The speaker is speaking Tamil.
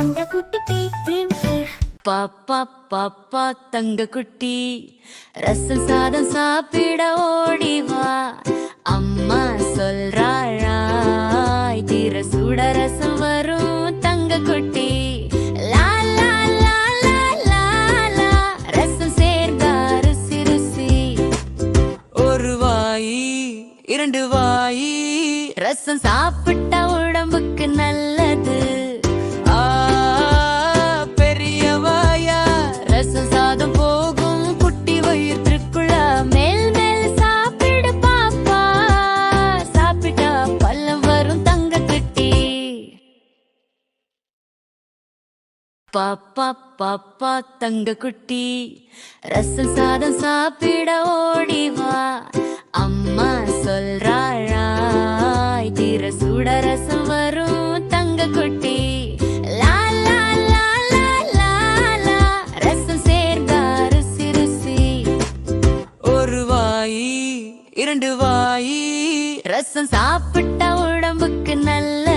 தங்க குட்டி பாப்பா பாப்பா தங்க குட்டி ரசம் சாதம் சாப்பிட ஓடி வா. அம்மா சொல்றாழாய் தீர சுட ரசம் வரும் தங்க குட்டி லா, லா, ரசம் ஒரு வாயி இரண்டு வாயி. ரசம் சாப்பிட்டு பாப்பா பாப்பா தங்க குட்டி. ரசம் சாதம் சாப்பிட ஓடி வா. அம்மா சொல்றாய் தீர சுட ரசம் வரும் தங்க குட்டி. ரசம் சேர்ந்தாரு ருசி. ஒரு வாயி இரண்டு வாயி. ரசம் சாப்பிட்டா உடம்புக்கு நல்ல